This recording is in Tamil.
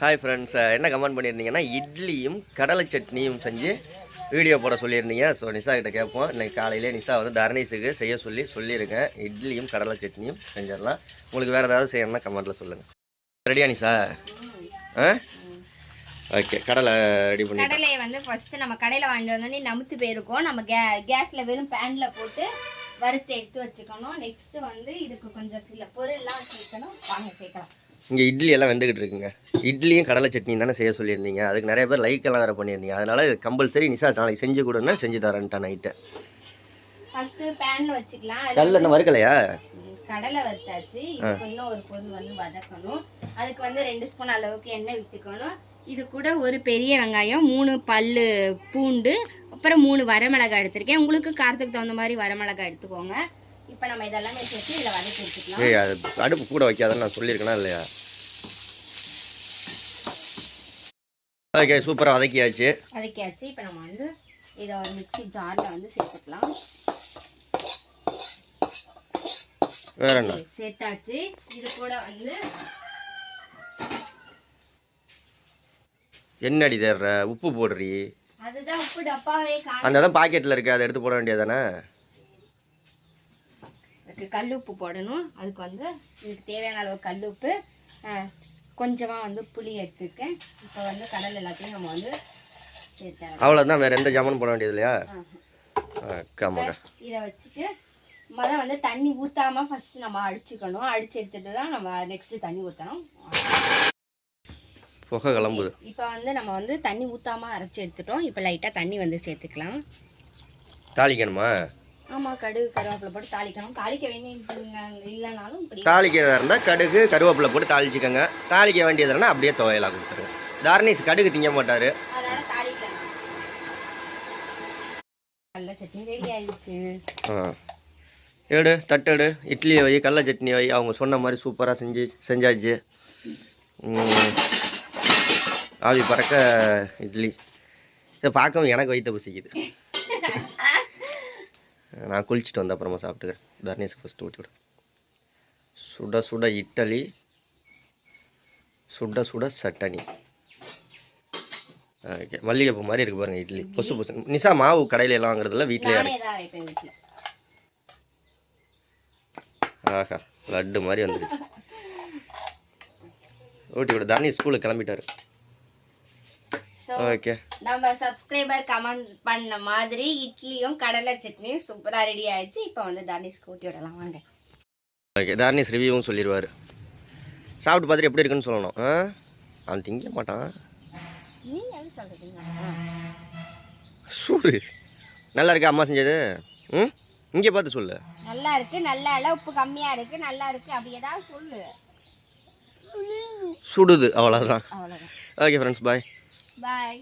ஹாய் ஃப்ரெண்ட்ஸ் என்ன கமெண்ட் பண்ணியிருந்தீங்கன்னா இட்லியும் கடலை சட்னியும் செஞ்சு வீடியோ போட சொல்லியிருந்தீங்க. ஸோ நிஷா கிட்ட கேட்போம். இன்னைக்கு காலையிலே நிஷா வந்து தர்ணீஸுக்கு செய்ய சொல்லி சொல்லியிருக்கேன். இட்லியும் கடலை சட்னியும் செஞ்சிடலாம். உங்களுக்கு வேறு ஏதாவது செய்யணும்னா கமெண்ட்டில் சொல்லுங்கள் ரெடியா நிஷா? ஆ ஓகே கடலை ரெடி பண்ணி கடலையை வந்து ஃபர்ஸ்ட் நம்ம கடையில் வாங்கிட்டு வந்தோடனே நமுத்து போயிருக்கோம். நம்ம கே கேஸில் வெறும் பேனில் போட்டு வறுத்து எடுத்து வச்சுக்கணும். நெக்ஸ்ட் வந்து இதுக்கு கொஞ்சம் சில பொருள்லாம் சேர்க்கணும். வாங்க சேர்க்கலாம். இங்கே இட்லி எல்லாம் வெந்துக்கிட்டு இருக்குங்க. இட்லியும் கடலை சட்னியும் தானே செய்ய சொல்லியிருந்தீங்க. அதுக்கு நிறைய பேர் லைக் எல்லாம் வேறு பண்ணியிருந்தீங்க. அதனால இது கம்பல்சரி நிஷா நாளைக்கு செஞ்சு கொடுன்னா செஞ்சு தரேன்ட்டா நைட்டு ஃபர்ஸ்ட் பேனில் வச்சுக்கலாம். கல் என்ன வறுக்கலையா? கடலை வறுத்தாச்சு. இதுக்கு இன்னும் ஒரு பொருள் வந்து வதக்கணும். அதுக்கு வந்து ரெண்டு ஸ்பூன் அளவுக்கு எண்ணெய் விட்டுக்கணும். இது கூட ஒரு பெரிய வெங்காயம் மூணு பல்லு பூண்டு அப்புறம் மூணு வரமிளகாய் எடுத்திருக்கேன். உங்களுக்கு காரத்துக்கு தகுந்த மாதிரி வரமிளகாய் எடுத்துக்கோங்க. இப்போ நம்ம இதெல்லாமே சேர்த்து இதில் வதக்கி ஏய் அது அடுப்பு கூட வைக்காதன்னு நான் சொல்லியிருக்கேனா இல்லையா? ஓகே சூப்பராக வதக்கியாச்சு. வதக்கியாச்சு. இப்போ நம்ம வந்து இதை ஒரு மிக்ஸி ஜாரில் வந்து சேர்த்துக்கலாம். வேற என்ன? சேர்த்தாச்சு இது கூட வந்து என்னடி தேடுற உப்பு போடுறி? அதுதான் உப்பு டப்பாவே அந்த தான் பாக்கெட்டில் இருக்கு அதை எடுத்து போட வேண்டியதானே கல் உப்பு போடணும். அதுக்கு வந்து இதுக்கு தேவையான அளவு கல் உப்பு கொஞ்சமாக வந்து புளி எடுத்துருக்கேன். இப்போ வந்து கடல் எல்லாத்தையும் நம்ம வந்து அவ்வளோதான் வேற எந்த ஜாமானும் போட வேண்டியது இல்லையா? இதை வச்சுட்டு முத வந்து தண்ணி ஊற்றாமல் ஃபஸ்ட்டு நம்ம அடிச்சுக்கணும். அடிச்சு எடுத்துட்டு தான் நம்ம நெக்ஸ்ட்டு தண்ணி ஊற்றணும் புகை கிளம்புது. இப்போ வந்து நம்ம வந்து தண்ணி ஊற்றாமல் அரைச்சி எடுத்துட்டோம். இப்போ லைட்டாக தண்ணி வந்து சேர்த்துக்கலாம். தாளிக்கணுமா? ஆமாம் கடுகு கருவேப்பிலை போட்டு தாளிக்கணும். தாளிக்க வேண்டிய இல்லைனாலும் இப்படி தாளிக்கிறதா இருந்தால் கடுகு கருவேப்பிலை போட்டு தாளிச்சிக்கோங்க. தாளிக்க வேண்டியது இருந்தால் அப்படியே துவையலாக கொடுத்துருங்க. தாரணீஸ் கடுகு திங்க மாட்டார். கடல சட்னி ரெடி ஆயிடுச்சு. ஆ. எடு தட்டெடு. இட்லி வை கடல சட்னி வை. அவங்க சொன்ன மாதிரி சூப்பராக செஞ்சு செஞ்சாச்சு. ஆவி பறக்க இட்லி. இதை பார்க்கவும் எனக்கு வயிற்று பசிக்குது. நான் குளிச்சுட்டு வந்த அப்புறமா சாப்பிட்டுக்கிறேன். தர்ணேஷ் ஃபஸ்ட்டு ஊட்டி விடு. சுட சுட இட்லி சுட சுட சட்டனி. ஓகே மல்லிகைப்பூ மாதிரி இருக்கு பாருங்க இட்லி. பொசு பொசு நிஷா மாவு கடையில எல்லாம் வாங்குறதுல வீட்டிலே ஆஹா லட்டு மாதிரி வந்துடுச்சு ஊட்டி விட. தானி ஸ்கூலுக்கு கிளம்பிட்டாரு. ஸோ ஓகே நம்ம சப்ஸ்கிரைபர் கமெண்ட் பண்ண மாதிரி இட்லியும் கடலை சட்னியும் சூப்பராக ரெடி ஆயிடுச்சு. இப்போ வந்து தனுஷ்க்கு ஊட்டி விடலாம் வாங்க. ஓகே தார்னிஸ் ரிவ்யூவும் சொல்லிடுவார் சாப்பிட்டு பார்த்துட்டு எப்படி இருக்குன்னு சொல்லணும். ஆ? அவன் திங்க மாட்டான். சூடு. நல்லா இருக்கா அம்மா செஞ்சது? ம்? இங்கே பார்த்து சொல்லு. நல்லா இருக்கு நல்லா இல்லை உப்பு கம்மியாக இருக்கு நல்லா இருக்கு. அப்படி ஏதாவது சொல்லு. சுடுது அவ்வளோதான் ஓகே ஃப்ரெண்ட்ஸ் பாய் பாய்